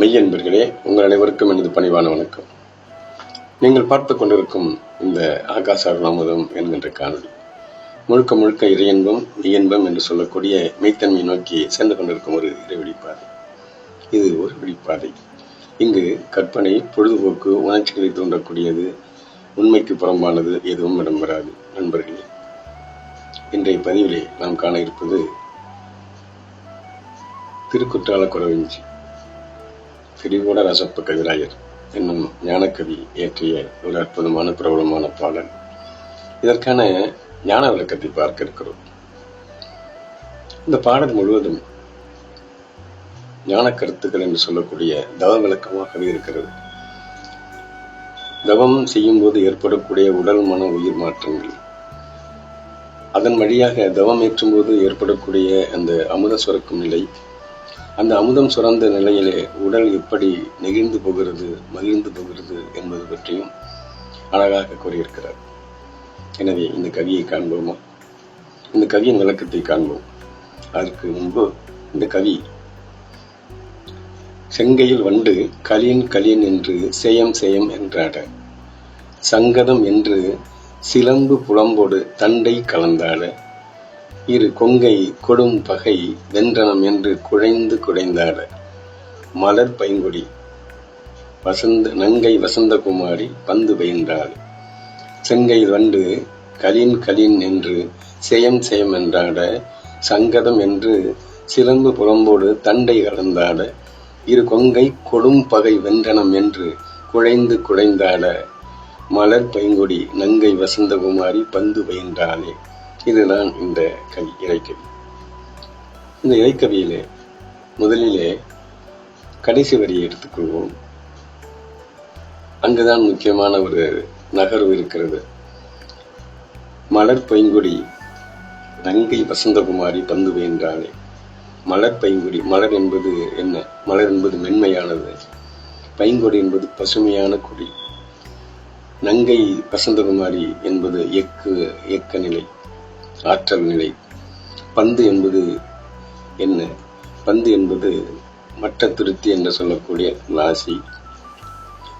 மெய்யன்பர்களே உங்கள் அனைவருக்கும் எனது பணிவான வணக்கம். நீங்கள் பார்த்து கொண்டிருக்கும் இந்த ஆகாச அருணாமதம் என்கின்ற காணொளி. முழுக்க முழுக்க இறையன்பம் மெய்யன்பம் என்று சொல்லக்கூடிய மெய்த்தன்மையை நோக்கி சென்று கொண்டிருக்கும் ஒரு இறைவெளிப்பாதை இது ஒரு வெளிப்பாதை இங்கு கற்பனை பொழுதுபோக்கு உணர்ச்சிகளை தூண்டக்கூடியது உண்மைக்கு புறம்பானது எதுவும் இடம்பெறாது நண்பர்களே. இன்றைய பதிவிலே நாம் காண இருப்பது திருக்குற்றால குறவஞ்சி. திரிகூட ரசப்ப கவிராயர் என்னும் ஞானக்கவி இயற்றிய ஒரு அற்புதமான பிரபலமான பாடல். இதற்கான ஞான விளக்கத்தை பார்க்க இருக்கிறோம் இந்த பாடல் முழுவதும் ஞான கருத்துக்கள் என்று சொல்லக்கூடிய தவ விளக்கமாகவே இருக்கிறது. தவம் செய்யும் போது ஏற்படக்கூடிய உடல் மன உயிர் மாற்றங்கள். அதன் வழியாக தவம் ஏற்றும் போது ஏற்படக்கூடிய அந்த அமுத சுரக்கும் நிலை அந்த அமுதம் சுரந்த நிலையிலே உடல் எப்படி நெகிழ்ந்து போகிறது மகிழ்ந்து போகிறது என்பது பற்றியும் அழகாக கூறியிருக்கிறார். எனவே இந்த கவியை காண்போமா? இந்த கவியின் விளக்கத்தை காண்போம். அதற்கு முன்பு இந்த கவி செங்கையில் வண்டு கலியன் கலியன் என்று சேயம் சேயம் என்றாட சங்கதம் என்று சிலம்பு புலம்போடு தண்டை கலந்தாட இரு கொங்கை கொடும் பகை வென்றனம் என்று குழைந்து குழைந்தாட மலர் பைங்குடி வசந்த நங்கை வசந்தகுமாரி பந்து பயின்றாள். செங்கை வண்டு கலின் கலின் என்று செயம் செயம் என்றாட சங்கதம் என்று சிலம்பு புலம்போடு தண்டை கலந்தாட இரு கொங்கை கொடும் பகை வென்றனம் என்று குழைந்து குழைந்தாட மலர் பைங்குடி நங்கை வசந்தகுமாரி பந்து பயின்றாளே. இதுதான் இந்த கவி இறைக்கவி. இந்த இறைக்கவியிலே முதலிலே கடைசி வரியை எடுத்துக்கொள்வோம். அங்குதான் முக்கியமான ஒரு நகர்வு இருக்கிறது. மலர் பைங்குடி நங்கை வசந்தகுமாரி பந்து பயின்றாளே மலர் பைங்குடி மலர் என்பது என்ன? மலர் என்பது மென்மையானது. பைங்குடி என்பது பசுமையான குடி. நங்கை வசந்தகுமாரி என்பது எக்கு எக்க நிலை ஆற்றல் நிலை. பந்து என்பது என்ன? பந்து என்பது மட்ட திருத்தி என்று சொல்லக்கூடிய நாசி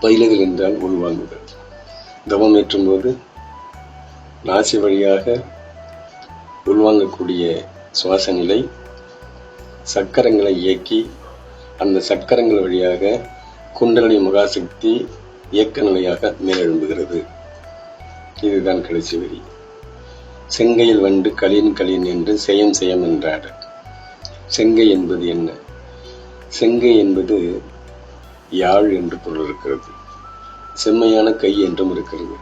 பயிலுதல் என்றால் உள்வாங்குதல். தவம் ஏற்றும் போது நாசி வழியாக உள்வாங்கக்கூடிய சுவாச நிலை சக்கரங்களை இயக்கி அந்த சக்கரங்கள் வழியாக குண்டலி மகாசக்தி இயக்க நிலையாக மேலெழும்புகிறது. இதுதான் கடைசி வரி. செங்கையில் வண்டு களின் களின் என்று செயம் செயம் என்றார். செங்கை என்பது என்ன? செங்கை என்பது யாழ் என்று பொருள் இருக்கிறது. செம்மையான கை என்றும் இருக்கிறது.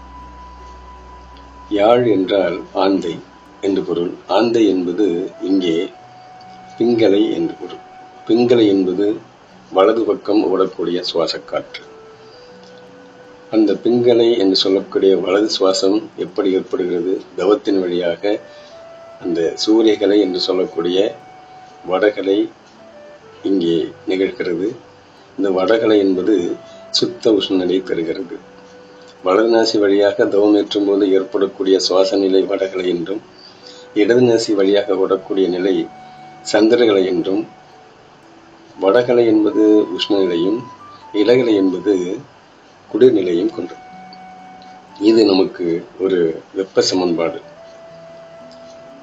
யாழ் என்றால் ஆந்தை என்று பொருள். ஆந்தை என்பது இங்கே பிங்களை என்று பொருள். பிங்களை என்பது வலது பக்கம் ஓடக்கூடிய சுவாசக்காற்று அந்த பிங்களை என்று சொல்லக்கூடிய வலது சுவாசம் எப்படி ஏற்படுகிறது? தவத்தின் வழியாக அந்த சூரியகலை என்று சொல்லக்கூடிய வடகலை இங்கே நிகழ்கிறது. இந்த வடகலை என்பது சுத்த உஷ்ணநிலை பெறுகிறது. வலது நாசி வழியாக தவம் ஏற்றும் போது ஏற்படக்கூடிய சுவாச நிலை வடகலை என்றும் இடது நாசி வழியாக ஓடக்கூடிய நிலை சந்திரகலை என்றும் வடகலை என்பது உஷ்ணநிலையும் இலகலை என்பது குளிர்நிலையும் கொண்டது இது நமக்கு ஒரு வெப்ப சமன்பாடு.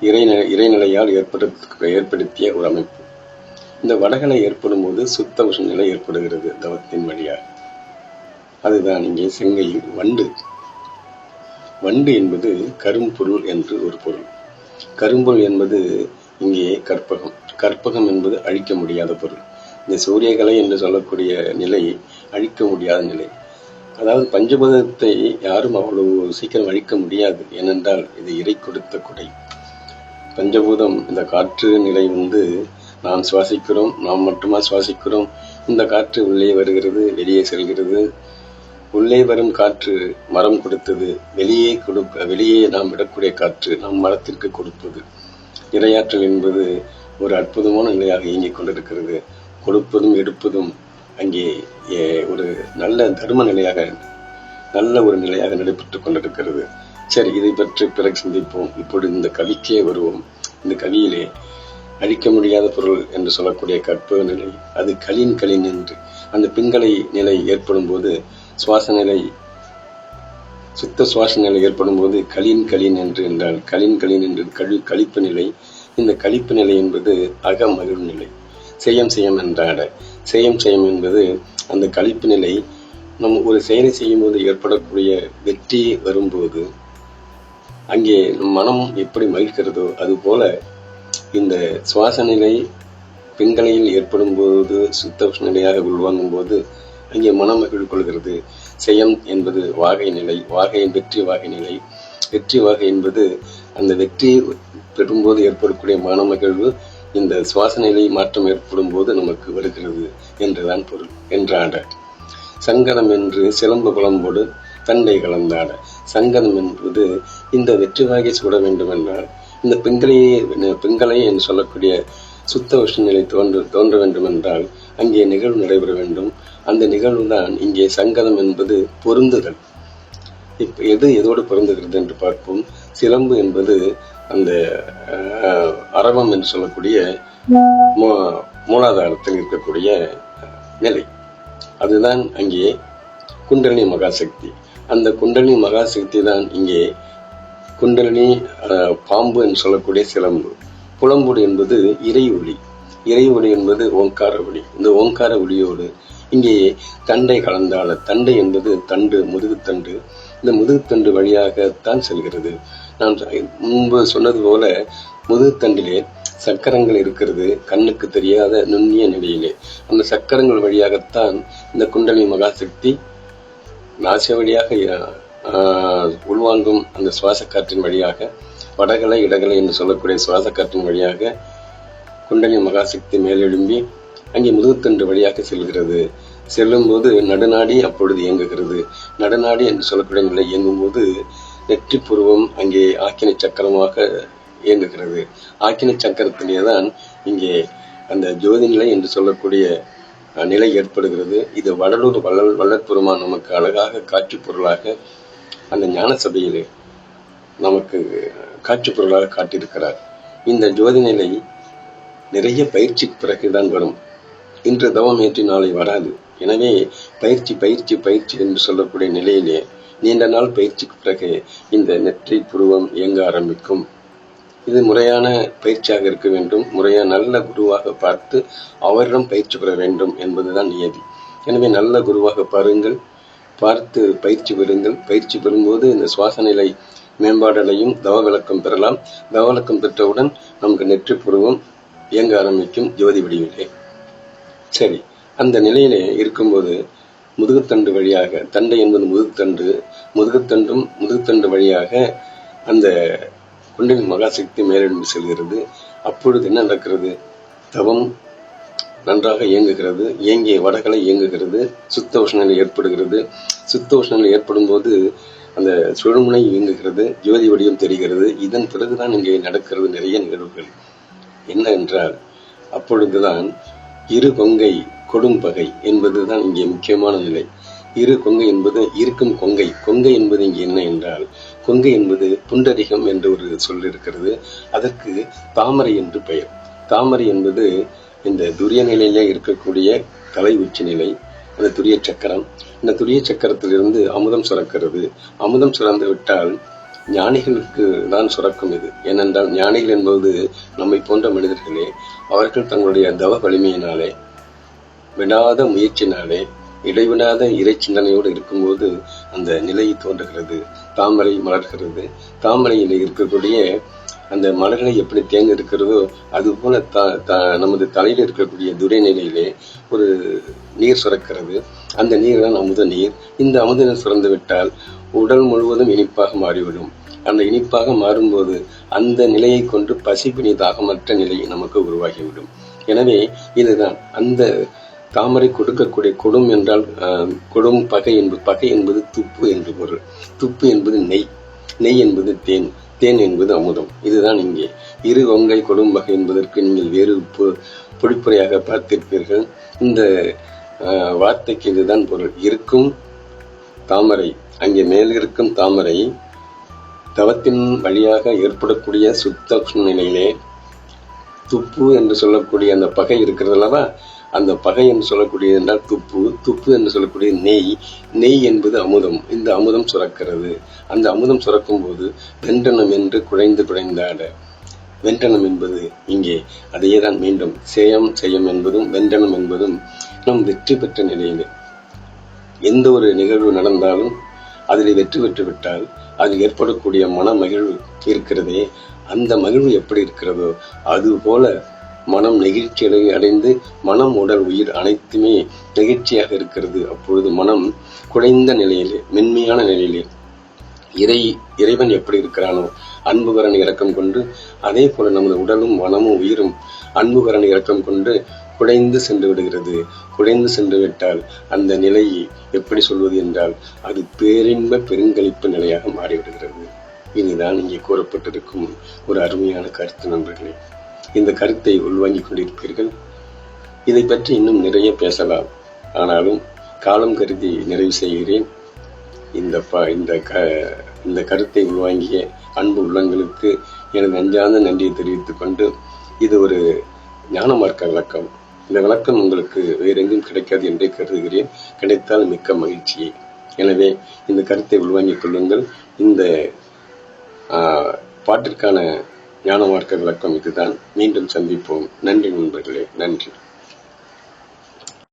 இறைநிலை இறைநிலையால் ஏற்படுத்த ஏற்படுத்திய ஒரு அமைப்பு. இந்த வடகலை ஏற்படும் போது சுத்த உஷ்ணநிலை ஏற்படுகிறது தவத்தின் வழியாக. அதுதான் இங்கே செங்கையில் வண்டு. வண்டு என்பது கரும்பொருள் என்று ஒரு பொருள். கரும்பொருள் என்பது இங்கே கற்பகம். கற்பகம் என்பது அழிக்க முடியாத பொருள். இந்த சூரியகலை என்று சொல்லக்கூடிய நிலை அழிக்க முடியாத நிலை. அதாவது பஞ்சபூதத்தை யாரும் அவ்வளவு சீக்கிரம் அழிக்க முடியாது. ஏனென்றால் இது இறை கொடுத்த கொடை. பஞ்சபூதம் இந்த காற்று நிலை வந்து நாம் சுவாசிக்கிறோம் நாம் மட்டுமா சுவாசிக்கிறோம். இந்த காற்று உள்ளே வருகிறது வெளியே செல்கிறது. உள்ளே வரும் காற்று மரம் கொடுத்தது வெளியே கொடுக்க வெளியே நாம் விடக்கூடிய காற்று நம் மரத்திற்கு கொடுப்பது இரையாற்றல் என்பது ஒரு அற்புதமான நிலையாக இயங்கிக் கொண்டிருக்கிறது. கொடுப்பதும் எடுப்பதும் அங்கே ஒரு நல்ல தர்ம நிலையாக நல்ல ஒரு நிலையாக நடைபெற்றுக் கொண்டிருக்கிறது. சரி இதை பற்றி பிறகு சிந்திப்போம். இப்பொழுது இந்த கவிக்கே வருவோம். இந்த கவியிலே அழிக்க முடியாத பொருள் என்று சொல்லக்கூடிய கற்பக நிலை அது களின் களின் என்று. அந்த பிங்களை நிலை ஏற்படும் போது சுவாச நிலை சுத்த சுவாச நிலை ஏற்படும் போது களின் களின் என்று என்றால் களின் களின் என்று கழி கழிப்பு நிலை. இந்த கழிப்பு நிலை என்பது அகமகிழ் நிலை. செய்யம் செய்யம் என்றாட. செய்யம் செய்யம் என்பது அந்த கழிப்பு நிலை நம் ஒரு செயலை செய்யும்போது ஏற்படக்கூடிய வெற்றி வரும்போது அங்கே நம் மனம் எப்படி மகிழ்கிறதோ அதுபோல இந்த சுவாச நிலை பிங்களையில் ஏற்படும் போது சுத்த நிலையாக உள்வாங்கும் போது அங்கே மனம் மகிழ் கொள்கிறது. செயம் என்பது வாகை நிலை வாகையின் வெற்றி வாகை நிலை. வெற்றி வாகை என்பது அந்த வெற்றி பெறும்போது ஏற்படக்கூடிய மன மகிழ்வு இந்த சுவாச நிலை மாற்றம் ஏற்படும் போது நமக்கு வருகிறது என்றுதான் பொருள் என்றாட. சங்கடம் என்று சிலம்பு குழம்போடு தண்டை கலந்தாட. சங்கடம் என்பது இந்த வெற்றி வாகை சுட வேண்டும் என்றால் இந்த பெண்களையே பெண்களை என்று சொல்லக்கூடிய சுத்த உஷ்ண நிலை தோன்று தோன்ற வேண்டும் என்றால் அங்கே நிகழ்வு நடைபெற வேண்டும். அந்த நிகழ்வு தான் இங்கே சங்கதம் என்பது பொருந்துதல். இப்போ எது எதோடு பிறந்துகிறது என்று பார்ப்போம். சிலம்பு என்பது அந்த அஹ், அரவம் என்று சொல்லக்கூடிய மூலாதாரத்தில் இருக்கக்கூடிய நிலை. அதுதான் அங்கே குண்டலினி மகாசக்தி. அந்த குண்டலினி மகாசக்தி தான் இங்கே குண்டலினி பாம்பு என்று சொல்லக்கூடிய சிலம்பு. புலம்புடு என்பது இறை ஒளி. இறை ஒளி என்பது ஓங்கார ஒளி. இந்த ஓங்கார ஒளியோடு இங்கே தண்டை கலந்தால தண்டை என்பது தண்டு முதுகுத்தண்டு இந்த முதுகுத்தண்டு வழியாகத்தான் செல்கிறது. நான் முன்பு சொன்னது போல முதுகுத்தண்டிலே சக்கரங்கள் இருக்கிறது கண்ணுக்கு தெரியாத நுண்ணிய நிலையிலே. அந்த சக்கரங்கள் வழியாகத்தான் இந்த குண்டலி மகாசக்தி நாச வழியாக உள்வாங்கும் அந்த சுவாச காற்றின் வழியாக வடகலை இடகலை என்று சொல்லக்கூடிய சுவாச காற்றின் வழியாக குண்டலி மகாசக்தி மேலெழும்பி அங்கே முதுகுத்தண்டு வழியாக செல்கிறது. செல்லும்போது நடுநாடி அப்பொழுது இயங்குகிறது. நடுநாடி என்று சொல்லக்கூடிய நிலை இயங்கும்போது நெற்றி புருவம் அங்கே ஆக்கினை சக்கரமாக இயங்குகிறது. ஆக்கினை சக்கரத்திலே தான் இங்கே அந்த ஜோதி நிலை என்று சொல்லக்கூடிய நிலை ஏற்படுகிறது. இது வடலூர் வள்ளல் வள்ளற்பெருமா நமக்கு அழகாக காட்சி பொருளாக அந்த ஞான சபையிலே நமக்கு காட்சி பொருளாக காட்டியிருக்கிறார். இந்த ஜோதி நிலை நிறைய பயிற்சிக்கு பிறகுதான் வரும். இன்று தவம் ஏற்றி நாளை வராது. எனவே பயிற்சி பயிற்சி பயிற்சி என்று சொல்லக்கூடிய நிலையிலே நீண்ட நாள் பயிற்சிக்கு பிறகு இந்த நெற்றி புருவம் இயங்க ஆரம்பிக்கும். இது முறையான பயிற்சியாக இருக்க வேண்டும். முறையாக நல்ல குருவாக பார்த்து அவரிடம் பயிற்சி பெற வேண்டும் என்பதுதான் நியதி. எனவே நல்ல குருவாக பாருங்கள். பார்த்து பயிற்சி பெறுங்கள். பயிற்சி பெறும்போது இந்த சுவாச நிலை மேம்பாடடையும் தவ விளக்கம் பெறலாம். தவ விளக்கம் பெற்றவுடன் நமக்கு நெற்றி புருவம் இயங்க ஆரம்பிக்கும் ஜோதி வடிவிலே. சரி. அந்த நிலையிலே இருக்கும்போது முதுகுத்தண்டு வழியாக தண்டை என்பது முதுகுத்தண்டு முதுகுத்தண்டும் முதுகுத்தண்டு வழியாக அந்த குண்டலினி மகாசக்தி மேலெழும்பி செல்கிறது. அப்பொழுது என்ன நடக்கிறது? தவம் நன்றாக இயங்குகிறது. இயங்கிய வடகளை இயங்குகிறது. சுத்த உஷ்ணநிலை ஏற்படுகிறது. சுத்த உஷ்ணநிலை ஏற்படும் போது அந்த சுழுமுனை இயங்குகிறது. ஜோதி வடிவம் தெரிகிறது. இதன் பிறகுதான் இங்கே நடக்கிறது நிறைய நிகழ்வுகள். என்ன என்றால் அப்பொழுதுதான் இரு கொங்கை கொடும்பகை என்பதுதான் இங்கே முக்கியமான நிலை. இரு கொங்கை என்பது இருக்கும் கொங்கை. கொங்கை என்பது இங்கே என்ன என்றால் கொங்கை என்பது புண்டரிகம் என்று ஒரு சொல் இருக்கிறது. அதற்கு தாமரை என்று பெயர். தாமரை என்பது இந்த துரிய நிலையிலே இருக்கக்கூடிய கலை உச்சி நிலை அந்த துரிய சக்கரம். இந்த துரிய சக்கரத்திலிருந்து அமுதம் சுரக்கிறது. அமுதம் சுரந்து விட்டால் ஞானிகளுக்கு தான் சுரக்கும் இது. ஏனென்றால் ஞானிகள் என்பது நம்மை போன்ற மனிதர்களே அவர்கள் தங்களுடைய தவ வலிமையினாலே விடாத முயற்சினாலே இடைவிடாத இறை சிந்தனையோடு இருக்கும்போது அந்த நிலை தோன்றுகிறது தாமரை மலர்கிறது. தாமரையில் இருக்கக்கூடிய அந்த மலர்களை எப்படி தேங்க இருக்கிறதோ அதுபோல த த- நமது தலையில் இருக்கக்கூடிய துரை நிலையிலே ஒரு நீர் சுரக்கிறது. அந்த நீர் தான் அமுத நீர். இந்த அமுத நீர் சுரந்து விட்டால் உடல் முழுவதும் இனிப்பாக மாறிவிடும். அந்த இனிப்பாக மாறும்போது அந்த நிலையை கொண்டு பசிப்பினி தாகமற்ற நிலை நமக்கு உருவாகிவிடும். எனவே இதுதான் அந்த தாமரை கொடுக்கக்கூடிய கொடும் என்றால் கொடும் பகை என்பது பகை என்பது துப்பு என்று பொருள். துப்பு என்பது நெய். நெய் என்பது தேன். தேன் என்பது அமுதம். இதுதான் இங்கே. இரு கொங்கை கொடும் பகை என்பதற்கு நீங்கள் வேறு பொடிப்புறையாக பார்த்திருப்பீர்கள். இந்த ஆஹ், வார்த்தைக்கு இதுதான் பொருள். இருக்கும் தாமரை. அங்கே மேலிருக்கும் தாமரை தவத்தின் வழியாக ஏற்படக்கூடிய சுத்த நிலையிலே துப்பு என்று சொல்லக்கூடிய அந்த பகை இருக்கிறது அல்லவா? அந்த பகை என்று சொல்லக்கூடியது என்றால் துப்பு துப்பு என்று சொல்லக்கூடிய நெய். நெய் என்பது அமுதம். இந்த அமுதம் சுரக்கிறது. அந்த அமுதம் சுரக்கும் போது வென்றனம் என்று குழைந்து குழைந்தாட வென்றனம் என்பது இங்கே. அதையே தான் மீண்டும் சேயம் செய்யம் என்பதும் வென்றனம் என்பதும் நம் வெற்றி பெற்ற நிலையிலே. எந்த ஒரு நிகழ்வு நடந்தாலும் அதில் வெற்றி பெற்று விட்டால் அதில் ஏற்படக்கூடிய மன மகிழ்வு இருக்கிறதே. அந்த மகிழ்வு எப்படி இருக்கிறதோ அது போல மனம் நெகிழ்ச்சியடை அடைந்து மனம் உடல் உயிர் அனைத்துமே நெகிழ்ச்சியாக இருக்கிறது. அப்பொழுது மனம் குறைந்த நிலையிலே மென்மையான நிலையிலே இறை இறைவன் எப்படி இருக்கிறானோ அன்புகரன் இறக்கம் கொண்டு அதே போல நமது உடலும் மனமும் உயிரும் அன்புகரன் இறக்கம் கொண்டு குடைந்து சென்று விடுகிறது. குடைந்து சென்று விட்டால் அந்த நிலையை எப்படி சொல்வது என்றால் அது பேரின்ப பெருங்களிப்பு நிலையாக மாறிவிடுகிறது. இதுதான் இங்கே கூறப்பட்டிருக்கும் ஒரு அருமையான கருத்து நண்பர்களே. இந்த கருத்தை உள்வாங்கிக் கொண்டிருப்பீர்கள் இதை பற்றி இன்னும் நிறைய பேசலாம். ஆனாலும் காலம் கருதி நிறைவு செய்கிறேன். இந்த ப இந்த க இந்த கருத்தை உள்வாங்கிய அன்பு உள்ளங்களுக்கு எனது நெஞ்சார்ந்த நன்றியை தெரிவித்துக் கொண்டு இது ஒரு ஞான மார்க்க விளக்கம். இந்த விளக்கம் உங்களுக்கு வேறெங்கும் கிடைக்காது என்றே கருதுகிறேன். கிடைத்தால் மிக்க மகிழ்ச்சி. எனவே இந்த கருத்தை உள்வாங்கிக் கொள்ளுங்கள். இந்த பாட்டிற்கான ஞான மார்க்க விளக்கம் இதுதான். மீண்டும் சந்திப்போம். நன்றி நண்பர்களே. நன்றி.